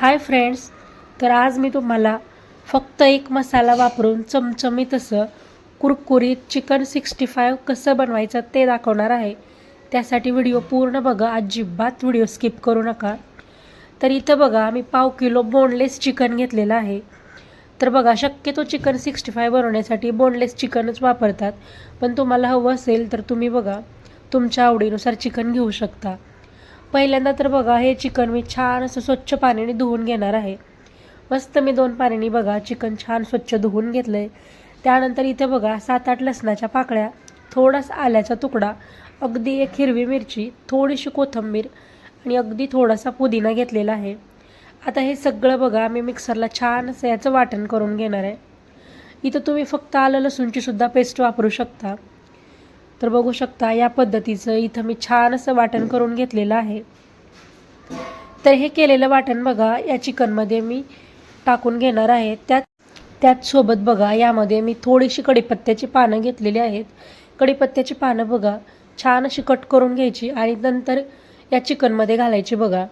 Hi friends तर आज मी तुम्हाला फक्त एक मसाला वापरून चमचमीत असं कुरकुरीत चिकन सिक्स्टी फाय कसं बनवायचं ते दाखवणार आहे. त्यासाठी व्हिडिओ पूर्ण बघा अजिबात व्हिडिओ स्किप करू नका. तर इथं बघा मी पाव किलो बोनलेस चिकन घेतलेलं आहे. तर बघा शक्यतो चिकन सिक्स्टी फाय बनवण्यासाठी बोनलेस चिकनच वापरतात. पण तुम्हाला हवं असेल तर तुम्ही बघा तुमच्या आवडीनुसार चिकन घेऊ शकता. पहिल्यांदा तर बघा हे चिकन मी छान असं स्वच्छ पाण्याने धुवून घेणार आहे. मस्त मी दोन पाण्याने बघा चिकन छान स्वच्छ धुवून घेतलं आहे त्यानंतर इथे बघा सात आठ लसणाच्या पाकळ्या थोडासा आल्याचा तुकडा अगदी एक हिरवी मिरची थोडीशी कोथिंबीर आणि अगदी थोडासा पुदिना घेतलेला आहे. आता हे सगळं बघा मी मिक्सरला छान असं याचं वाटण करून घेणार आहे. इथं तुम्ही फक्त आलं लसूणचीसुद्धा पेस्ट वापरू शकता. तर बघू शकता या पद्धतीचं इथं मी छान असं वाटण करून घेतलेलं आहे. तर हे केलेलं वाटण बघा या चिकनमध्ये मी टाकून घेणार आहे. त्यात त्याचसोबत बघा यामध्ये मी थोडीशी कडीपत्त्याची पानं घेतलेली आहेत. कडीपत्त्याची पानं बघा छान अशी कट करून घ्यायची आणि नंतर या चिकनमध्ये घालायची बघा.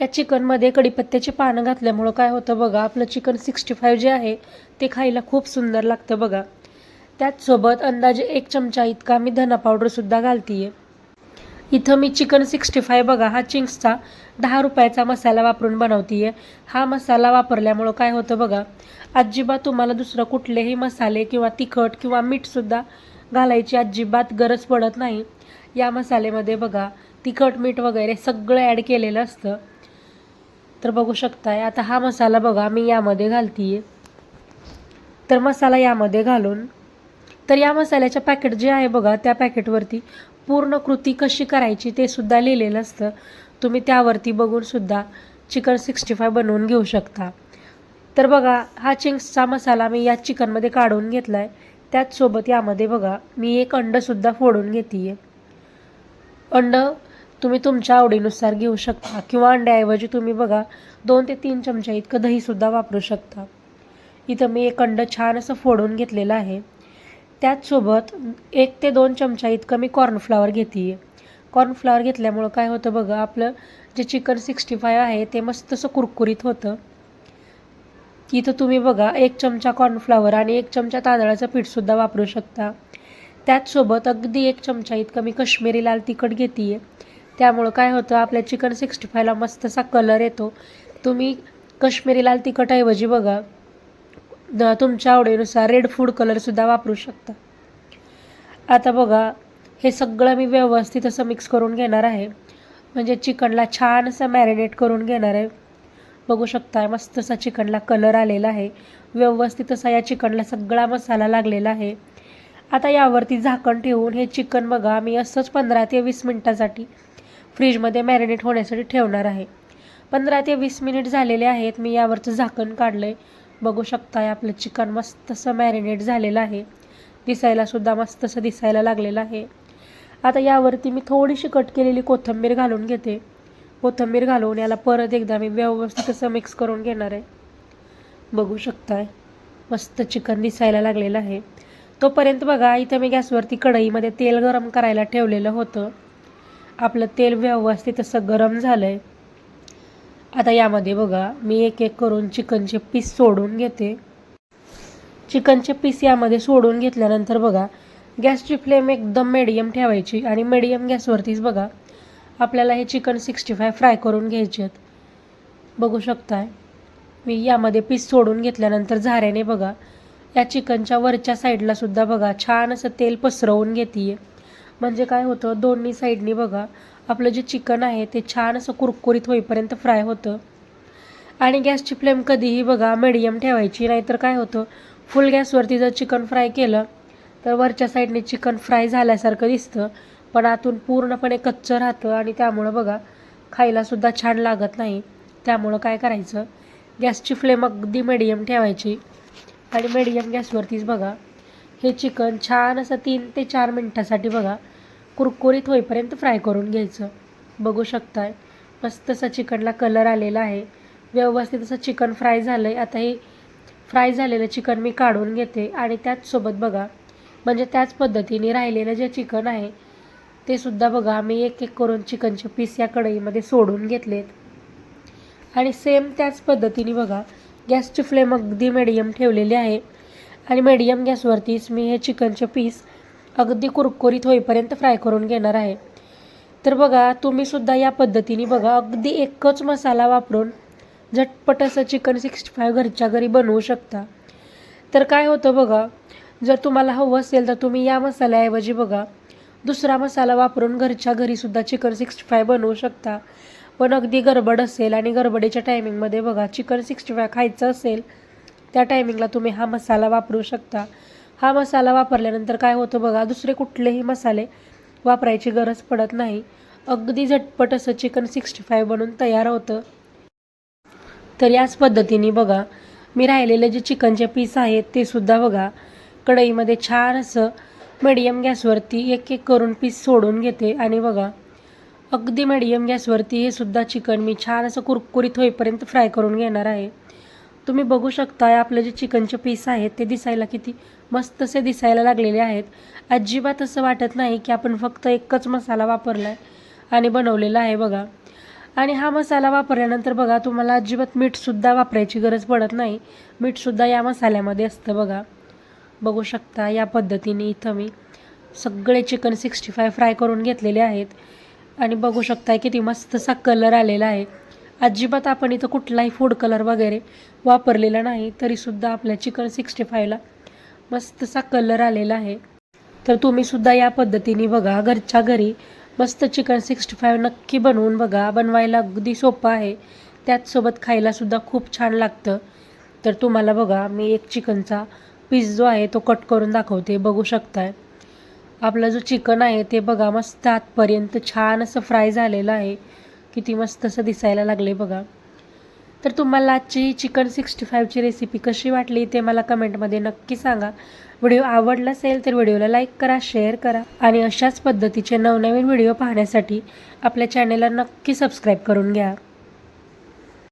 या चिकनमध्ये कडीपत्त्याची पानं घातल्यामुळं काय होतं बघा आपलं चिकन सिक्स्टी फाईव्ह जे आहे ते खायला खूप सुंदर लागतं बघा. त्याचसोबत अंदाजे एक चमचा इतका मी धना पावडरसुद्धा घालते आहे इथं मी चिकन सिक्स्टी फाय बघा हा चिंग्सचा दहा रुपयाचा मसाला वापरून बनवते आहे हा मसाला वापरल्यामुळं काय होतं बघा अजिबात तुम्हाला दुसरं कुठलेही मसाले किंवा तिखट किंवा मीठसुद्धा घालायची अजिबात गरज पडत नाही. या मसाल्यामध्ये बघा तिखट मीठ वगैरे सगळं ॲड केलेलं असतं. तर बघू शकताय आता हा मसाला बघा मी यामध्ये घालते आहे तर मसाला यामध्ये घालून तर या मसाल्याच्या पॅकेट जे आहे बघा त्या पॅकेटवरती पूर्ण कृती कशी करायची ते सुद्धा लिहिलेलं असतं. तुम्ही त्यावरती बघून सुद्धा चिकन सिक्स्टी फाय बनवून घेऊ शकता. तर बघा हा चिंग्सचा मसाला मी या चिकनमध्ये काढून घेतला आहे त्याचसोबत यामध्ये बघा मी एक अंडंसुद्धा फोडून घेते आहे अंड तुम्ही तुमच्या आवडीनुसार घेऊ शकता किंवा अंड्याऐवजी तुम्ही बघा दोन ते तीन चमचा इतकं दहीसुद्धा वापरू शकता. इथं मी एक अंड छान असं फोडून घेतलेलं आहे. त्याचसोबत एक ते दोन चमचा इतकं मी कॉर्नफ्लावर घेते आहे कॉर्नफ्लावर घेतल्यामुळं काय होतं बघा आपलं जे चिकन सिक्स्टी फाय आहे ते मस्त असं कुरकुरीत होतं. इथं तुम्ही बघा एक चमचा कॉर्नफ्लावर आणि एक चमचा तांदळाचं पीठसुद्धा वापरू शकता. त्याचसोबत अगदी एक चमचा इतकं मी कश्मीरी लाल तिखट घेते आहे त्यामुळं काय होतं आपल्या चिकन सिक्स्टी फायला मस्त असा कलर येतो. तुम्ही कश्मीरी लाल तिखटऐवजी बघा द तुमच्या आवडीनुसार रेड फूड कलरसुद्धा वापरू शकता. आता बघा हे सगळं मी व्यवस्थित असं मिक्स करून घेणार आहे. म्हणजे चिकनला छान असं मॅरिनेट करून घेणार आहे. बघू शकता मस्त असा चिकनला कलर आलेला आहे. व्यवस्थित असा या चिकनला सगळा मसाला लागलेला आहे. आता यावरती झाकण ठेवून हे चिकन बघा मी असंच पंधरा ते वीस मिनटासाठी फ्रीजमध्ये मॅरिनेट होण्यासाठी ठेवणार आहे. पंधरा ते वीस मिनिट झालेले आहेत मी यावरचं झाकण काढलं आहे बघू शकताय आपलं चिकन मस्त असं मॅरिनेट झालेलं आहे. दिसायलासुद्धा मस्त असं दिसायला लागलेलं आहे. आता यावरती मी थोडीशी कट केलेली कोथिंबीर घालून घेते. कोथिंबीर घालून याला परत एकदा मी व्यवस्थित असं मिक्स करून घेणार आहे. बघू शकताय मस्त चिकन दिसायला लागलेलं आहे. तोपर्यंत बघा इथं मी गॅसवरती कढईमध्ये तेल गरम करायला ठेवलेलं होतं. आपलं तेल व्यवस्थित असं गरम झालं आहे आता यामध्ये बघा मी एक एक करून चिकनचे पीस सोडून घेते. चिकनचे पीस यामध्ये सोडून घेतल्यानंतर बघा गॅसची फ्लेम एकदम मेडियम ठेवायची आणि मेडियम गॅसवरतीच बघा आपल्याला हे चिकन सिक्स्टी फाय फ्राय करून घ्यायचे आहेत. बघू शकताय? मी यामध्ये पीस सोडून घेतल्यानंतर झाऱ्याने बघा या चिकनच्या वरच्या साईडला सुद्धा बघा छान असं तेल पसरवून घेते म्हणजे काय होतं दोन्ही साईडनी बघा आपलं जे चिकन आहे ते छान असं कुरकुरीत होईपर्यंत फ्राय होतं. आणि गॅसची फ्लेम कधीही बघा मिडियम ठेवायची नाहीतर काय होतं फुल गॅसवरती जर चिकन फ्राय केलं तर वरच्या साईडने चिकन फ्राय झाल्यासारखं दिसतं पण आतून पूर्णपणे कच्चं राहतं आणि त्यामुळं बघा खायलासुद्धा छान लागत नाही. त्यामुळं काय करायचं गॅसची फ्लेम अगदी मिडियम ठेवायची. आणि मिडियम गॅसवरतीच बघा हे चिकन छान असं तीन ते चार मिनटासाठी बघा कुरकुरीत होईपर्यंत फ्राय करून घ्यायचं. बघू शकताय. मस्त असा चिकनला कलर आलेला आहे. व्यवस्थित असं चिकन फ्राय झालं आहे आता हे फ्राय झालेलं चिकन मी काढून घेते आणि त्याचसोबत बघा. म्हणजे त्याच पद्धतीने राहिलेलं जे चिकन आहे ते सुद्धा बघा. मी एक एक करून चिकनचे पीस या कढईमध्ये सोडून घेतलेत. आणि सेम त्याच पद्धतीने बघा. गॅसची फ्लेम अगदी मिडियम ठेवलेली आहे. आणि मिडियम गॅसवरतीच मी हे चिकनचे पीस अगदी कुरकुरीत होईपर्यंत फ्राय करून घेणार आहे. तर बघा तुम्हीसुद्धा या पद्धतीने बघा अगदी एकच मसाला वापरून झटपट असं चिकन सिक्स्टी फाय घरच्या घरी बनवू शकता. तर काय होतं बघा जर तुम्हाला हवं असेल तर तुम्ही या मसाल्याऐवजी बघा दुसरा मसाला वापरून घरच्या घरीसुद्धा चिकन सिक्स्टी फाय बनवू शकता. पण अगदी गडबड असेल आणि गडबडीच्या टायमिंगमध्ये बघा चिकन सिक्स्टी फाय खायचं असेल त्या टायमिंगला तुम्ही हा मसाला वापरू शकता. हा मसाला वापरल्यानंतर काय होतं बघा दुसरे कुठलेही मसाले वापरायची गरज पडत नाही. अगदी झटपट असं चिकन सिक्स्टी फाय बनून तयार होतं. तर याच पद्धतीने बघा मी राहिलेले जे चिकनचे पीस आहेत ते सुद्धा बघा कढईमध्ये छान असं मिडियम गॅसवरती एक एक करून पीस सोडून घेते आणि बघा अगदी मिडियम गॅसवरती हे सुद्धा चिकन मी छान असं कुरकुरीत होईपर्यंत फ्राय करून घेणार आहे. तुम्ही बघू शकता आपले जे चिकनचे पीस आहेत ते दिसायला किती मस्त असे दिसायला लागलेले आहेत. अजिबात असं वाटत नाही की आपण फक्त एकच मसाला वापरला आहे आणि बनवलेला आहे बघा. आणि हा मसाला वापरल्यानंतर बघा तुम्हाला अजिबात मीठसुद्धा वापरायची गरज पडत नाही. मीठसुद्धा या मसाल्यामध्ये असतं बघा. बघू शकता या पद्धतीने इथं मी सगळे चिकन सिक्स्टी फाय फ्राय करून घेतलेले आहेत. आणि बघू शकता किती मस्तसा कलर आलेला आहे. अजिबात आपण इथं कुठलाही फूड कलर वगैरे वापरलेला नाही तरीसुद्धा आपल्या चिकन सिक्स्टी फायला मस्तसा कलर आलेला आहे. तर तुम्हीसुद्धा या पद्धतीने बघा घरच्या घरी मस्त चिकन सिक्स्टी फायव्ह नक्की बनवून बघा. बनवायला अगदी सोपं आहे. त्याचसोबत खायलासुद्धा खूप छान लागतं. तर तुम्हाला बघा मी एक चिकनचा पीस जो आहे तो कट करून दाखवते. बघू शकताय. आपला जो चिकन आहे ते बघा मस्त आतपर्यंत छान असं फ्राय झालेलं आहे. किती मस्त असं दिसायला लागले बघा. तर तुम्हाला आजची चिकन सिक्स्टी फाईव्हची रेसिपी कशी वाटली ते मला कमेंटमध्ये नक्की सांगा. व्हिडिओ आवडला असेल तर व्हिडिओला लाईक करा शेअर करा आणि अशाच पद्धतीचे नवनवीन व्हिडिओ पाहण्यासाठी आपल्या चॅनेलला नक्की सबस्क्राईब करून घ्या.